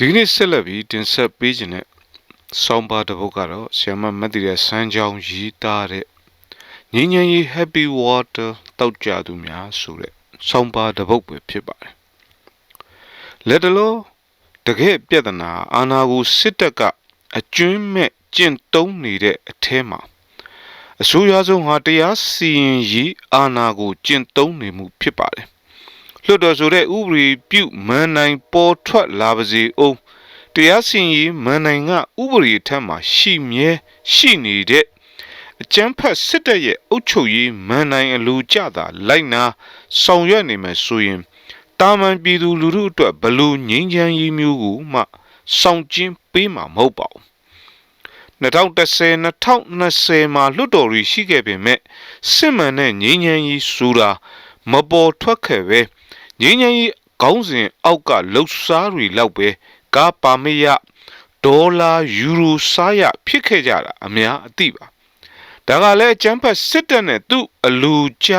ဒီနေ့ဆက်လက်ပြီးတင်ဆက်ပေးခြင်းတဲ့ဆောင်းပါတစ်ပုဒ်ကတော့ဆီယမမတ်တီရဲ့စမ်းချောင်းရီးသားတဲ့ငញ្ញရင်ရီ Happy Water တောက်ကြသူများဆိုတဲ့ဆောင်းပါတစ်ပုဒ်ပဲဖြစ်ပါတယ်လက်တလို့တကယ်ပြဿနာအာနာကိုစစ်တပ်ကအကျွင်းမဲ့ကျင့်သုံးနေတဲ့အထဲမှာအဆိုးရွားဆုံးဟာတရားစီရင်ရေးအာနာကိုကျင့်သုံးနေမှုဖြစ်ပါတယ် လွတ်တော်ဆိုတဲ့ဥပဒေပြုမန်နိုင်ပေါ်ထွက်လာပါစေအောင်တရားစီရင်ရေးမန်နိုင်ကဥပဒေထက်မှာရှိမြဲရှိနေတဲ့အကျန်းဖက်စစ်တပ်ရဲ့အုပ်ချုပ်ရေးမန်နိုင်အလိုကျတာလိုက်နာဆောင်ရွက်နေမယ်ဆိုရင်တာမန်ပြည်သူလူထုအတွက်ဘလို့ငြိမ်းချမ်းရေးမျိုးကိုမှဆောင်ကျင်းပေးမှာမဟုတ်ပါဘူး2010 2020မှာလွတ်တော်ရီရှိခဲ့ပေမဲ့စစ်မှန်တဲ့ငြိမ်းချမ်းရေးဆိုတာမပေါ်ထွက်ခဲ့ပဲ ငြိမ်းချမ်းရေးခေါင်းစဉ်အောက်ကလှုပ်ရှားတွေလောက်ပဲကားပါမရဒေါ်လာယူရိုစားရဖြစ်ခဲ့ကြတာအများအသိပါဒါကလည်းအကျန်းဖတ်စစ်တပ်နဲ့သူ့အလူကျ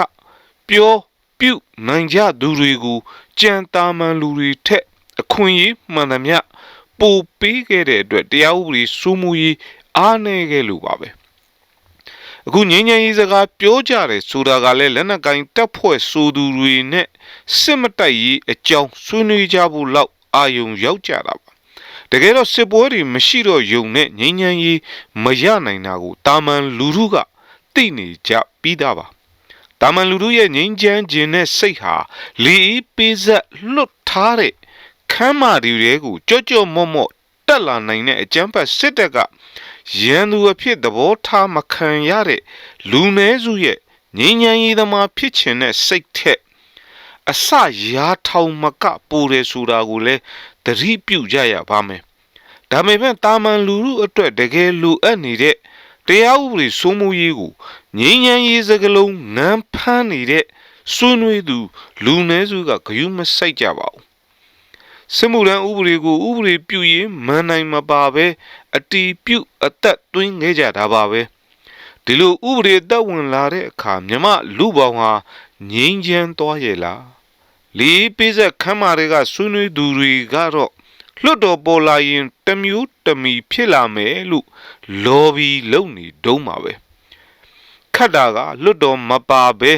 ပြောပြုတ်နိုင်ကြသူတွေကိုကြံတာမန်လူတွေထက်အခွင့်အရေးမှန်သမျှပိုပေးခဲ့တဲ့အတွက်တရားဥပဒေစိုးမိုးရေးအားနည်းခဲ့လို့ပါပဲ အခုငင်းငယ်ရေးစကားပြောကြတယ်ဆိုတာကလည်းလက်နက်ကင်တပ်ဖွဲ့ဆိုသူတွေနဲ့စစ်မတိုက်ရေးအကြောင်းဆွေးနွေးကြဖို့လောက်အာယုံရောက်ကြတာပါတကယ်တော့စစ်ပွဲတွေမရှိတော့ယုံနဲ့ငင်းငယ်ရေးမရနိုင်တာကိုတာမန်လူထုကသိနေကြပြီးသားပါတာမန်လူထုရဲ့ငြိမ်းချမ်းခြင်းနဲ့စိတ်ဟာလီပေးဆက်လွတ်ထားတဲ့ခမ်းမာတွေကိုကြော့ကြော့မော့မော့ တက်လာနိုင်တဲ့အကြမ်းဖက်စစ်တပ်ကရန်သူအဖြစ်သဘောထားမခံရတဲ့လူနည်းစုရဲ့ငြိမ်းချမ်းရေးသမားဖြစ်ခြင်းနဲ့စိတ်ထက်အစရာထောင်မကပိုတယ်ဆိုတာကိုလည်းသတိပြုကြရပါမယ်။ဒါပေမဲ့တာမန်လူလူအတွက်တကယ်လိုအပ်နေတဲ့တရားဥပဒေစိုးမိုးရေးကိုငြိမ်းချမ်းရေးစကလုံးနမ်းဖမ်းနေတဲ့ဆွေးနွေးသူ လူနည်းစုကဂယုမစိုက်ကြပါဘူး စစ်မှုထမ်းဥပဒေကိုဥပဒေပြုရင်မနိုင်မပါပဲအတီးပြုတ်အသက်သွင်းခဲ့ကြတာပါပဲဒီလိုဥပဒေသက်ဝင်လာတဲ့အခါမြမလူပေါင်းဟာငြိမ်းချမ်းသွားရဲ့လားလီပိစက်ခမ်းမာတွေကဆွေးနွေးသူတွေကတော့လွတ်တော်ပေါ်လာရင်တမျိုးတမီဖြစ်လာမယ်လို့လော်ဘီလုပ်နေတုံးပါပဲခတ်တာကလွတ်တော်မပါပဲ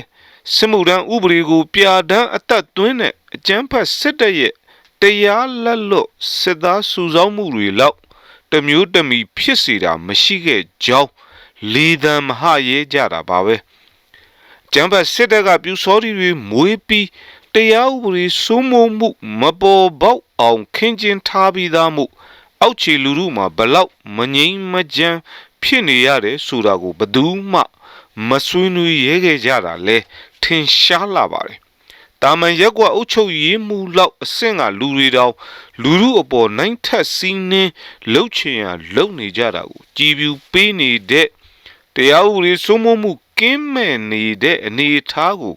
စစ်မှုထမ်းဥပဒေကိုပြာဒန်းအသက်သွင်းတဲ့အကျန်းဖတ်စစ်တပ်ရဲ့ တရားလက်လွတ်စစ်သားစုဆောင်းမှုတွေလောက်တမျိုးတမီဖြစ်စေတာမရှိခဲ့ကြောင်းလေသံမဟာရဲကြတာပါပဲကျမ်းပတ်စစ်တပ်ကပြူစောရီတွေမွေးပြီးတရားဥပဒေစိုးမိုးမှုမပေါ်ပေါက်အောင်ခင်းကျင်းထားပြီးသားမှုအောက်ခြေလူထုမှာဘလောက်မငြိမ်းမကြမ်းဖြစ်နေရတယ်ဆိုတာကိုဘယ်သူမှမဆွေးနွေးရဲခဲ့ကြတာလဲထင်ရှားလာပါတယ် တာမန်ရက်ကွာအုပ်ချုပ်ရေးမှုလောက်အဆင့်ကလူတွေတောင်လူလူအပေါ်နိုင်ထက်စီးနှင်းလှုပ်ချင်ရလှုပ်နေကြတာကိုကြည်ပြူပေးနေတဲ့တရားဥပဒေစိုးမိုးမှုကင်းမဲ့နေတဲ့အနေအထားကို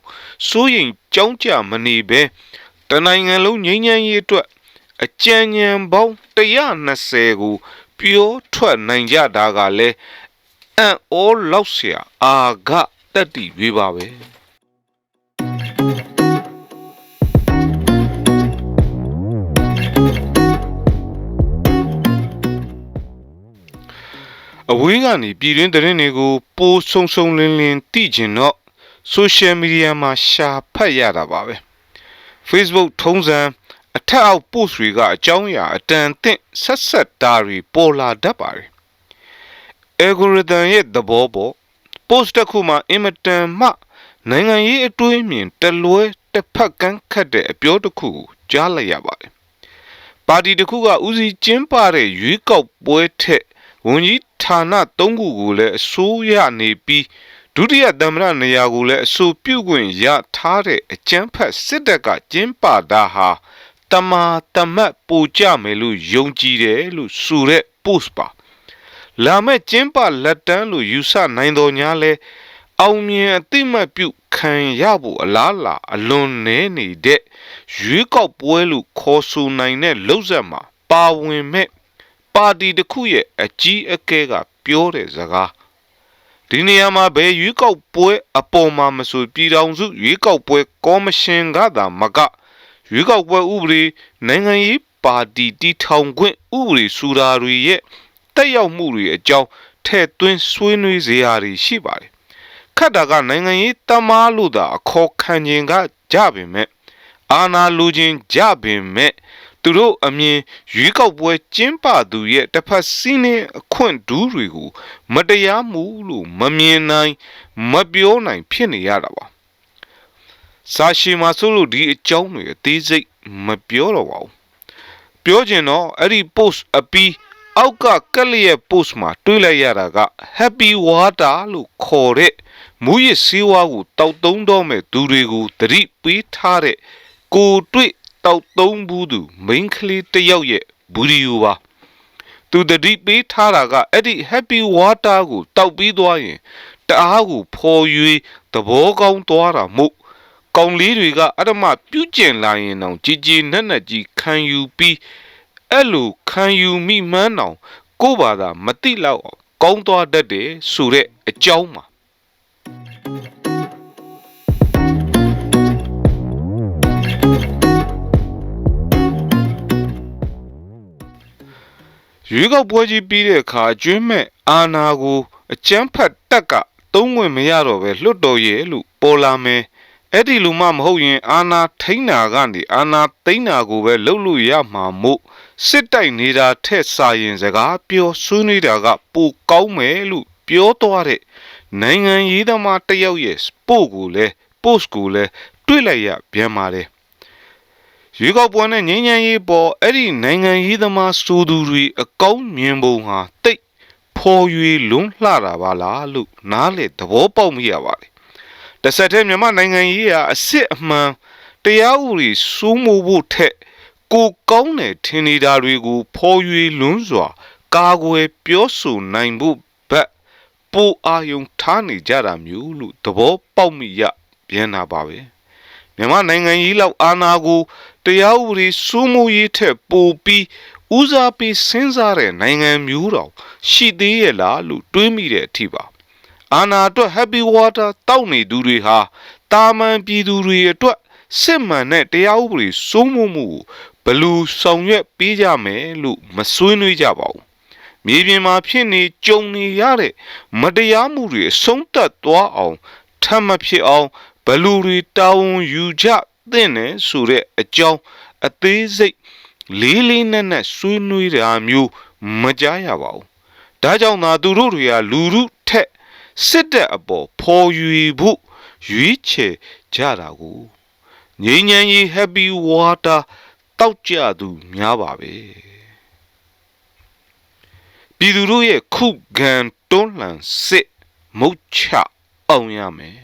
စိုးရင်ကြောင်းကြမနေပဲတနိုင်ငံလုံးငြိမ်းချမ်းရေးအတွက်အကြံဉာဏ်ပေါင်း120ကိုပြောထွက်နိုင်ကြတာကလည်းအံ့ဩလောက်เสียအာဂတက်တီဝေးပါပဲ အဝေးကနေပြည်တွင်းသတင်းတွေကိုပိုးဆုံဆုံလင်းလင်းသိကျင်တော့ social media မှာရှာဖတ်ရတာပါပဲ Facebook ထုံးစံအထက်အောက် post တွေကအကြောင်းအရာအတန်သင့်ဆက်ဆက်တာတွေပေါ်လာတတ်ပါတယ် algorithm ရဲ့သဘောပေါ် post တစ်ခုမှာအင်မတန်မှနိုင်ငံရေးအတွေးမြင်တလွဲတစ်ဖက်ကန်းခတ်တဲ့အပြောတစ်ခုကိုကြားလိုက်ရပါတယ်ပါတီတစ်ခုကဦးစီးကျင်းပတဲ့ရွေးကောက်ပွဲထက် ဝန်ကြီးဌာန၃ခုကိုလည်းအစိုးရနေပြီးဒုတိယသမ္မတနေရာကိုလည်းအဆိုပြုခွင့်ရထားတဲ့အကြမ်းဖက်စစ်တပ်ကကျင်းပတာဟာတမာတမတ်ပိုကြမယ်လို့ယုံကြည်တယ်လို့ဆိုတဲ့ post ပါလာမဲ့ကျင်းပလက်တန်းလို့ယူဆနိုင်တော်ညာလဲအောင်မြင်အတိမတ်ပြုခံရဖို့အလားလာအလွန်နည်းနေတဲ့ရွေးကောက်ပွဲလို့ခေါ်ဆိုနိုင်တဲ့လှုပ်ဆက်မှာပါဝင်မဲ့ ပါတီတစ်ခုရဲ့အကြီးအကဲကပြောတဲ့စကားဒီနေရာမှာဘယ်ရွေးကောက်ပွဲအပေါ်မှာမဆိုပြည်တော်စုရွေးကောက်ပွဲကော်မရှင်ကသာမကရွေးကောက်ပွဲဥပဒေနိုင်ငံရေးပါတီတီထောင်ခွင့်ဥပဒေစူရာတွေရဲ့တက်ရောက်မှုတွေအကြောင်းထဲ့သွင်းဆွေးနွေးစရာတွေရှိပါတယ်ခတ်တာကနိုင်ငံရေးတမားလို့သာအခေါ်ခံခြင်းကကြပင်မဲ့အာနာလူချင်းကြပင်မဲ့ သူတို့အမြင်ရွေးကောက်ပွဲကျင်းပသူရဲ့တစ်ဖက်စီးနှင်းအခွင့်ဒူးတွေကို မတရားမှုလို့မမြင်နိုင်မပြောနိုင်ဖြစ်နေရတာပါစာရှိမှာဆိုလို့ဒီအကြောင်းတွေအသေးစိတ်မပြောတော့ပါဘူးပြောချင်တော့အဲ့ဒီ post အပီးအောက်ကကက်လျက် post မှာတွေးလိုက်ရတာက happy water လို့ခေါ်တဲ့မူရစ်စေးဝါးကိုတောက်သုံးတော့မဲ့သူတွေကိုတတိပေးထားတဲ့ကိုတွေ့ တောက်သုံးဘူးသူ main ကလေးတစ်ယောက်ရဲ့ဗီဒီယိုပါသူတတိပေးထားတာကအဲ့ဒီ happy water ကိုတောက်ပြီးသွားရင်တအားကိုဖော်၍သဘောကောင်းသွားတာမို့ကောင်လေးတွေကအဲ့ဒါမှပြုကျင်လာရင်တော့ကြည်ကြည်နက်နက်ကြီးခံယူပြီးအဲ့လိုခံယူမိမှန်းအောင်ကိုယ့်ဘာသာမတိလောက်အောင်ကောင်းသွားတတ်တယ်ဆိုတဲ့အကြောင်းပါ ရွေးကောက်ပွဲကြီးပြီးတဲ့အခါအကျွင်းမဲ့အာနာကိုအကျန်းဖတ်တက်ကသုံးဝင်မရတော့ပဲလွတ်တော်ရဲ့လို့ပေါ်လာမယ်အဲ့ဒီလူမှမဟုတ်ရင် အာနာထိန်းနာကနေအာနာသိန်းနာကိုပဲလှုပ်လို့ရမှာမို့စစ်တိုက်နေတာထက်စာရင်စကားပြောဆွေးနွေးတာကပိုကောင်းမယ်လို့ပြောသွားတဲ့နိုင်ငံရေးသမားတစ်ယောက်ရဲ့ post ကိုလည်း post ကိုလည်းတွေ့လိုက်ရပြန်ပါတယ် ရွေးကောက်ပွဲနဲ့ငြိမ်းချမ်းရေးပေါ်အဲ့ဒီနိုင်ငံရေးသမားစိုးသူတွေအကောင်းမြင်ပုံဟာတိတ်ဖော်ရွေလွန်းလှတာပါလားလို့နားလေသဘောပေါက်မိရပါတယ်တစ်ဆက်တည်းမြန်မာနိုင်ငံရေးဟာအစ်စ်အမှန်တရားဥပဒေစိုးမိုးဖို့ထက်ကိုကောင်းတဲ့ထင်နေတာတွေကိုဖော်ရွေလွန်းစွာ ကာကွယ်ပြောဆိုနိုင်ဖို့ဘက်ပိုအာယုံထားနေကြတာမျိုးလို့သဘောပေါက်မိရပြန်တာပါပဲမြန်မာနိုင်ငံရေးလောက်အာဏာကို တရားဥပဒေစိုးမိုးရေးထက်ပိုပြီးဦးစားပေးစဉ်းစားတဲ့နိုင်ငံမျိုးတော်ရှိသေးရဲ့လားလို့တွေးမိတဲ့အထိပါအာနာအတွက် happy water တောက်နေသူတွေဟာတာမန်ပြည်သူတွေအတွက်စစ်မှန်တဲ့တရားဥပဒေစိုးမိုးမှုကိုဘလူဆောင်ရွက်ပေးကြမယ်လို့မဆွေးနွေးကြပါဘူးမြေပြင်မှာဖြစ်နေကြုံနေရတဲ့မတရားမှုတွေအဆုံးသတ်သွားအောင်ထပ်မဖြစ်အောင်ဘလူတွေတာဝန်ယူကြ သင့်တယ်ဆိုတဲ့အကြောင်းအသေးစိတ်လေးလေးနက်နက်ဆွေးနွေးတာမျိုးမကြားရပါဘူးဒါကြောင့်သာသူတို့တွေကလူလူထက်စစ်တပ်အပေါ်ဖော်ယူဖို့ရွေးချယ်ကြတာကိုငြိမ်းချမ်းရေး happy water တောက်ကြသူများပါပဲပြည်သူတို့ရဲ့ခုခံတွန်းလှန်စစ်မုတ်ချအောင်ရမယ်